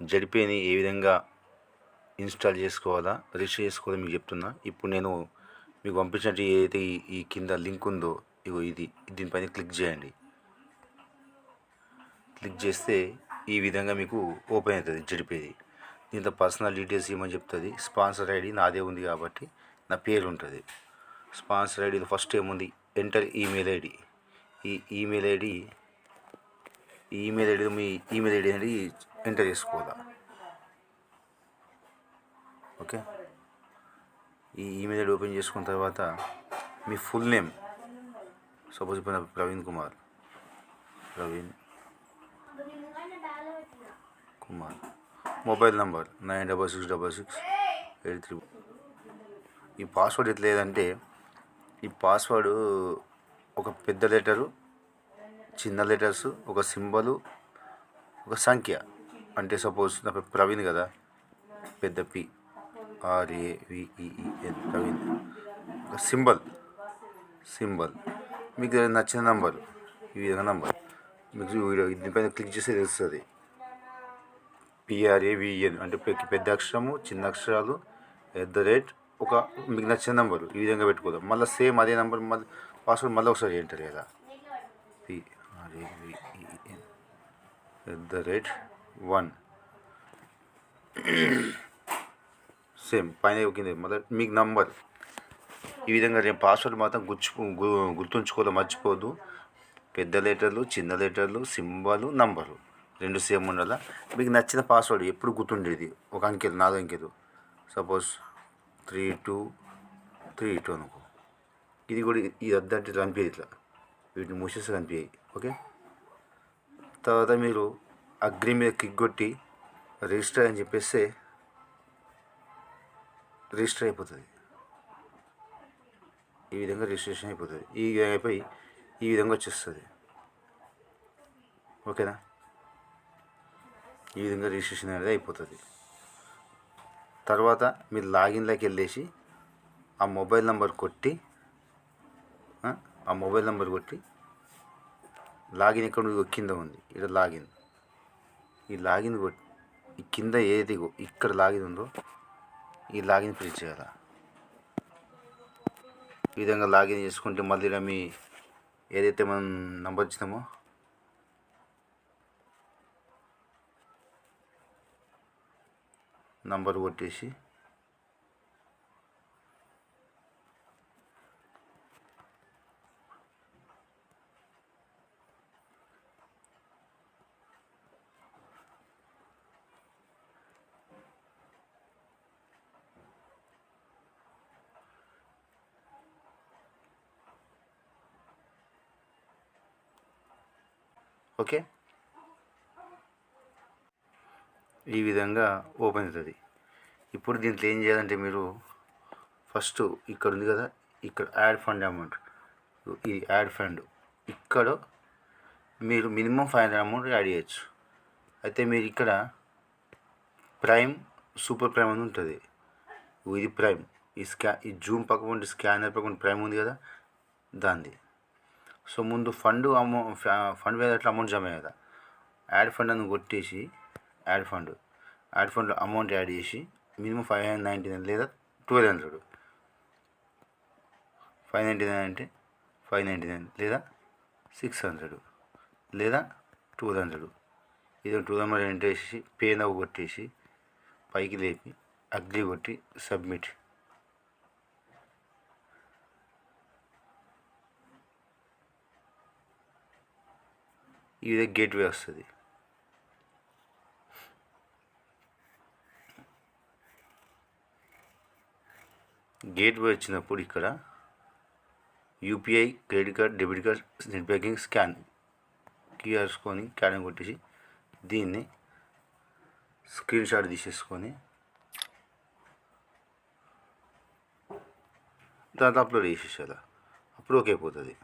జడిపేని ఏ విధంగా ఇన్స్టాల్ చేసుకోవాలా రిజిస్టర్ చేసుకోవాలో మీకు చెప్తున్నా. ఇప్పుడు నేను మీకు పంపించినట్టు ఏదైతే ఈ కింద లింక్ ఉందో ఇగో ఇది దీనిపైన క్లిక్ చేయండి. క్లిక్ చేస్తే ఈ విధంగా మీకు ఓపెన్ అవుతుంది జడిపేది దీంతో పర్సనల్ డీటెయిల్స్ ఏమని చెప్తుంది? స్పాన్సర్ ఐడి నాదే ఉంది కాబట్టి నా పేరు ఉంటుంది. స్పాన్సర్ ఐడి ఫస్ట్ ఏముంది? Enter email ID. ఈ ఈమెయిల్ ఐడి ఈ ఈమెయిల్ ఐడి మీ ఈమెయిల్ ఐడి అనేది ఎంటర్ చేసుకోవాలా ఓకే. ఈ ఈమెయిల్ ఐడి ఓపెన్ చేసుకున్న తర్వాత మీ ఫుల్ నేమ్ సపోజ్ ఇప్పుడు Praveen Kumar. Praveen Kumar. Mobile number nine double six double six eight three ఈ పాస్వర్డ్ ఎట్లా లేదంటే ఈ పాస్వర్డ్ ఒక పెద్ద లెటరు చిన్న లెటర్స్ ఒక సింబలు ఒక సంఖ్య. అంటే సపోజ్ నా పేరు ప్రవీణ్ కదా? పెద్ద P. R A V E N Praveen. Symbol. Symbol. మీకు నచ్చిన నంబర్ ఈ విధంగా నంబర్. మీకు వీడియో దీనిపైన క్లిక్ చేస్తే తెలుస్తుంది. పిఆర్ఏవిఎన్ అంటే పె- పెద్ద అక్షరము చిన్న అక్షరాలు ఎట్ ద రేట్ ఒక మీకు నచ్చిన నంబరు. ఈ విధంగా పెట్టుకోదాం. మళ్ళీ సేమ్ అదే నంబర్ మళ్ళీ పాస్వర్డ్ మళ్ళీ ఒకసారి ఎంటర్ కదా P R A V E N at the rate one. Same పైన కింద మొదటి మీకు నంబర్ ఈ విధంగా నేను పాస్వర్డ్ మాత్రం గుర్చు గు- మర్చిపోదు పెద్ద లెటర్లు చిన్న లెటర్లు సింబల్ నంబరు రెండు సేమ్ ఉండాలా? మీకు నచ్చిన పాస్వర్డ్ ఎప్పుడు గుర్తుండేది? ఒక అంకెలు నాలుగు అంకెలు. Suppose three two three two అనుకో. ఇది కూడా ఇది అద్దంటే కనిపించేది ఇట్లా. వీటిని మూసేసి కనిపించాయి ఓకే తర్వాత మీరు అగ్రి మీద క్లిక్ కొట్టి రిజిస్టర్ అని చెప్పేస్తే రిజిస్టర్ అయిపోతుంది. ఈ విధంగా రిజిస్ట్రేషన్ అయిపోతుంది. ఈ విధంగా అయిపోయి ఈ విధంగా వచ్చేస్తుంది. ఓకేనా? ఈ విధంగా రిజిస్ట్రేషన్ అనేది అయిపోతుంది. తర్వాత మీరు లాగిన్లోకి వెళ్ళేసి ఆ మొబైల్ నెంబర్ కొట్టి ఆ, మొబైల్ నెంబర్ కొట్టి లాగిన్ ఎక్కడ కింద ఉంది. ఇక్కడ లాగిన్. ఈ లాగిన్ ఈ కింద ఏది ఇక్కడ లాగిన్ ఉందో ఈ లాగిన్ ప్రింట్ చేయాలి? ఈ విధంగా లాగిన్ చేసుకుంటే మళ్ళీ మీ ఏదైతే మనం నంబర్ ఇచ్చినామో నంబర్ కొట్టేసి ఓకే? ఈ విధంగా ఓపెన్ అవుతుంది. ఇప్పుడు దీంట్లో ఏం చేయాలంటే మీరు ఫస్ట్ ఇక్కడ ఉంది కదా ఇక్కడ యాడ్ ఫండ్ అమౌంట్. ఇది యాడ్ ఫండ్ ఇక్కడ మీరు minimum five hundred amount add చేయొచ్చు. అయితే మీరు ఇక్కడ ప్రైమ్ సూపర్ ప్రైమ్ అని ఉంటుంది. ఇది ప్రైమ్. ఈ స్కా ఈ జూమ్ పక్కన స్కానర్ పక్కన ప్రైమ్ ఉంది కదా దాంది సో ముందు ఫండ్ అమౌ ఫండ్ వేరే అమౌంట్ జమ కదా యాడ్ ఫండ్ అని కొట్టేసి యాడ్ ఫండ్ యాడ్ ఫండ్లో అమౌంట్ యాడ్ చేసి minimum five hundred ninety nine లేదా twelve hundred five ninety nine అంటే ఫైవ్ నైంటీ నైన్ లేదా సిక్స్ హండ్రెడ్ లేదా టూ హండ్రెడ్. ఇది టూ హండ్రెడ్ ఎంటర్ చేసి పేన కొట్టేసి పైకి లేపి అగ్రి కొట్టి సబ్మిట్. ఇదే గేట్వే వస్తుంది. గేట్వే వచ్చినప్పుడు ఇక్కడ UPI credit card debit card net banking scan క్యూఆర్స్కొని క్యాన్ కొట్టేసి దీన్ని స్క్రీన్ షాట్ తీసేసుకొని దాంట్లో అప్లోడ్ చేసేసేయాలి. అప్పుడు ఓకే అయిపోతుంది.